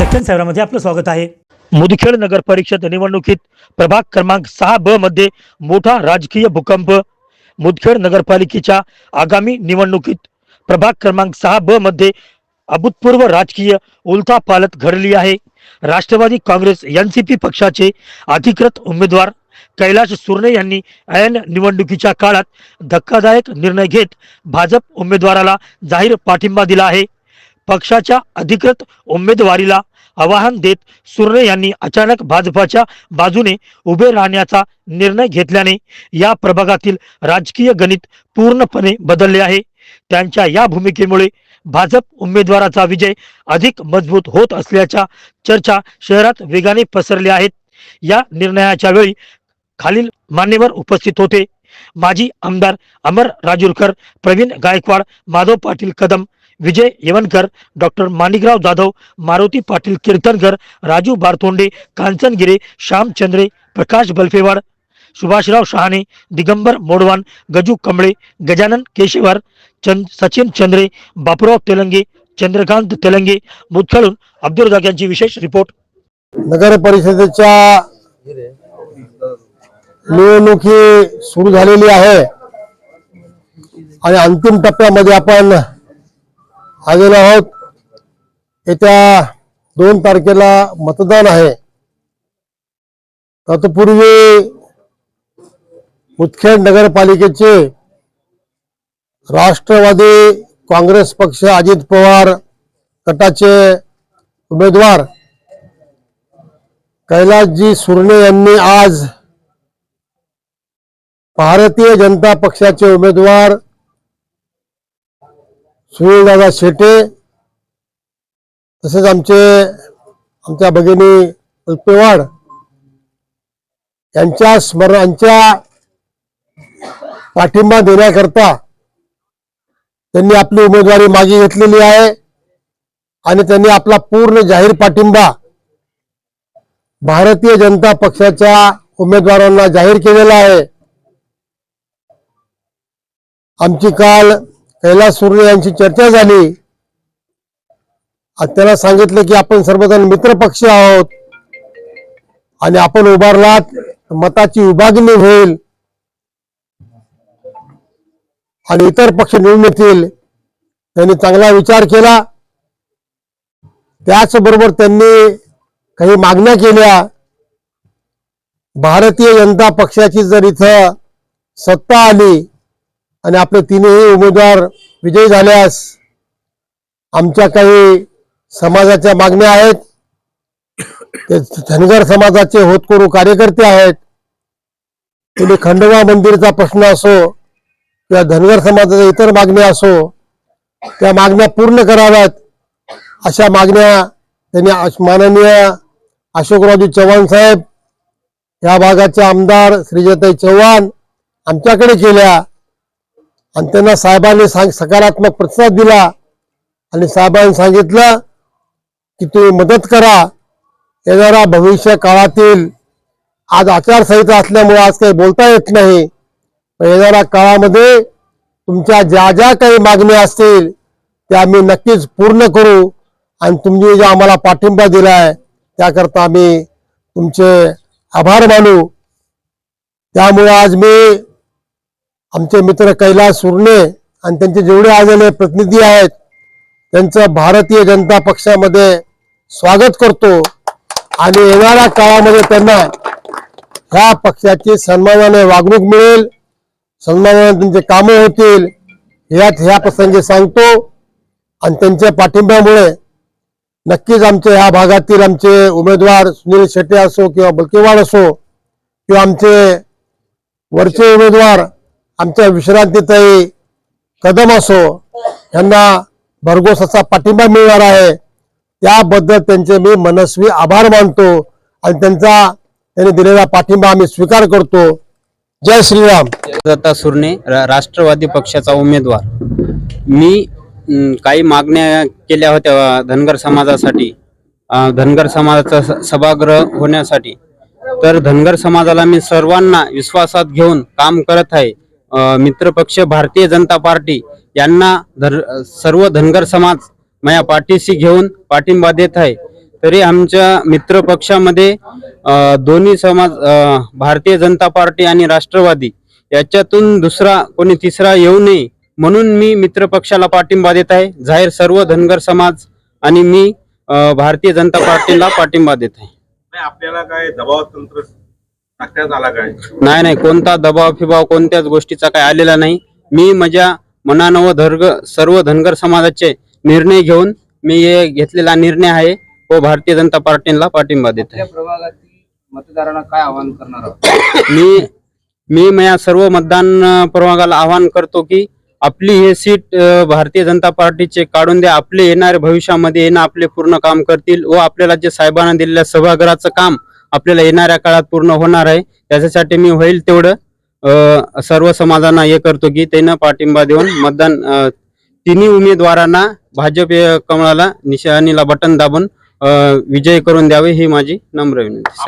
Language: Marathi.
दक्षिण शहरामध्ये आपलं स्वागत आहे. मुदखेड नगर परिषद निवडणुकीत प्रभाग क्रमांक सहा ब मध्ये मोठा राजकीय भूकंप. मुदखेड नगरपालिकेच्या आगामी निवडणुकीत प्रभाग क्रमांक सहा ब मध्ये अभूतपूर्व राजकीय उलथापालत घडली आहे. राष्ट्रवादी काँग्रेस एनसीपी पक्षाचे अधिकृत उमेदवार कैलाश सुर्णे यांनी ऐन निवडणुकीच्या काळात धक्कादायक निर्णय घेत भाजप उमेदवाराला जाहीर पाठिंबा दिला आहे. पक्षाच्या अधिकृत उमेदवारीला आवाहन देत सुर्णे यांनी अचानक भाजपाच्या बाजूने उभे राहण्याचा निर्णय घेतल्याने या प्रभागातील राजकीय गणित पूर्णपणे बदलले आहे. त्यांच्या या भूमिकेमुळे भाजप उमेदवाराचा विजय अधिक मजबूत होत असल्याच्या चर्चा शहरात वेगाने पसरल्या आहेत. या निर्णयाच्या वेळी खालील मान्यवर उपस्थित होते. माजी आमदार अमर राजूरकर प्रवीण गायकवाड माधव पाटील कदम विजय येवनकर डॉक्टर माणिकराव जाधव मारुती पाटील कीर्तनकर राजू बारतोंडे कांचनगिरे श्यामचंद्रे प्रकाश बल्फेवाड सुभाषराव शहाणे दिगंबर मोडवान गजू कमळे गजानन केशवर चंद सचिन चंद्रे बापूराव तेलंगे चंद्रकांत तेलंगे मुदखळून अब्दुल रजाक यांची विशेष रिपोर्ट. नगर परिषदेच्या निवडणुकी सुरू झालेली आहे. आणि अंतिम टप्प्यामध्ये आपण आलेलो आहोत. येत्या दोन तारखेला मतदान आहे. तत्पूर्वी मुदखेड नगरपालिकेचे राष्ट्रवादी काँग्रेस पक्ष अजित पवार गटाचे उमेदवार कैलासजी सुर्णे यांनी आज भारतीय जनता पक्षाचे उमेदवार सुनीलदादा शेटे तसेच आमचे आमच्या भगिनी अल्पेवाड यांच्या स्मरणांच्या पाठिंबा देण्याकरता त्यांनी आपली उमेदवारी मागे घेतलेली आहे आणि त्यांनी आपला पूर्ण जाहीर पाठिंबा भारतीय जनता पक्षाच्या उमेदवारांना जाहीर केलेला आहे. आमची काल कैलास सूर्य यांची चर्चा झाली. आणि त्याला सांगितलं की आपण सर्वजण मित्र पक्ष आहोत. आणि आपण उभारलात मताची विभागणी होईल. आणि इतर पक्ष निवडून येतील. त्यांनी चांगला विचार केला. त्याचबरोबर त्यांनी काही मागण्या केल्या. भारतीय जनता पक्षाची जर इथं सत्ता आली आणि आपले तीनही उमेदवार विजयी झाल्यास आमच्या काही समाजाच्या मागण्या आहेत. ते धनगर समाजाचे होतकरू कार्यकर्ते आहेत. तुम्ही खंडोबा मंदिरचा प्रश्न असो किंवा धनगर समाजाच्या इतर मागण्या असो त्या मागण्या पूर्ण कराव्यात अशा मागण्या त्यांनी माननीय अशोकरावजी चव्हाण साहेब या भागाचे आमदार श्रीजताई चव्हाण आमच्याकडे केल्या. आणि त्यांना साहेबांनी सांग सकारात्मक प्रतिसाद दिला. आणि साहेबांनी सांगितलं की तुम्ही मदत करा. येणारा भविष्य काळातील आज आचारसंहिता असल्यामुळे आज काही बोलता येत नाही. पण येणाऱ्या काळामध्ये तुमच्या ज्या ज्या काही मागण्या असतील त्या आम्ही नक्कीच पूर्ण करू. आणि तुम्ही जो आम्हाला पाठिंबा दिला आहे त्याकरता आम्ही तुमचे आभार मानू. त्यामुळे आज मी आमचे मित्र कैलास सुर्णे आणि त्यांचे जेवढे आलेले प्रतिनिधी आहेत त्यांचं भारतीय जनता पक्षामध्ये स्वागत करतो. आणि येणाऱ्या काळामध्ये त्यांना ह्या पक्षाची सन्मानाने वागणूक मिळेल सन्मानाने त्यांचे कामं होतील यात ह्या प्रसंगी सांगतो. आणि त्यांच्या पाठिंब्यामुळे नक्कीच आमच्या ह्या भागातील आमचे उमेदवार सुनील शेट्टे असो किंवा बलकेवाड असो किंवा आमचे वरचे उमेदवार आमच्या विश्रांतीतही कदम असो यांना भरघोस असा पाठिंबा मिळणार आहे. त्याबद्दल त्यांचे मी मनस्वी आभार मानतो आणि त्यांचा त्यांनी दिलेला पाठिंबा आम्ही स्वीकार करतो. जय श्रीराम. दत्ता सुर्णे रा- राष्ट्रवादी पक्षाचा उमेदवार. मी काही मागण्या केल्या होत्या धनगर समाजासाठी. धनगर समाजाचा स- सभागृह होण्यासाठी. तर धनगर समाजाला मी सर्वांना विश्वासात घेऊन काम करत आहे. मित्रपक्ष भारतीय जनता पार्टी यांना धर सर्व धनगर समाज माझ्या पाठीशी घेऊन पाठिंबा देत आहे. तरी आमच्या मित्र पक्षामध्ये दोन्ही समाज भारतीय जनता पार्टी आणि राष्ट्रवादी याच्यातून दुसरा कोणी तिसरा येऊ नये म्हणून मी मित्र पक्षाला पाठिंबा देत आहे. जाहीर सर्व धनगर समाज आणि मी भारतीय जनता पार्टीला पाठिंबा देत आहे. आपल्याला काय दबाव तंत्र टाकण्यात आला काय? नाही नाही. कोणता दबाव फिबाव कोणत्याच गोष्टीचा काय आलेला नाही. मी माझ्या मनानं व धर्ग सर्व धनगर समाजाचे निर्णय घेऊन मी हे घेतलेला निर्णय आहे. व भारतीय जनता पार्टीला पाठिंबा देत आहे. आपल्या प्रभागातील मतदारांना काय आवाहन करणार आहोत? मी मी माझ्या सर्व मतदान अ, प्रभागाला आवाहन करतो की आपली हे सीट अ, भारतीय जनता पार्टीचे काढून द्या. आपले येणारे भविष्यामध्ये येणं आपले पूर्ण काम करतील व आपल्याला जे साहेबांना दिलेल्या सभागृहाचं काम आपल्याला येणाऱ्या काळात पूर्ण होणार आहे. त्याच्यासाठी मी होईल तेवढं. सर्व समाजांना हे करतो की त्यांना पाठिंबा देऊन मतदान तिन्ही उमेदवारांना भाजप कमळाला निशाणीला बटन दाबून विजय करून द्यावे ही माझी नम्र विनंती.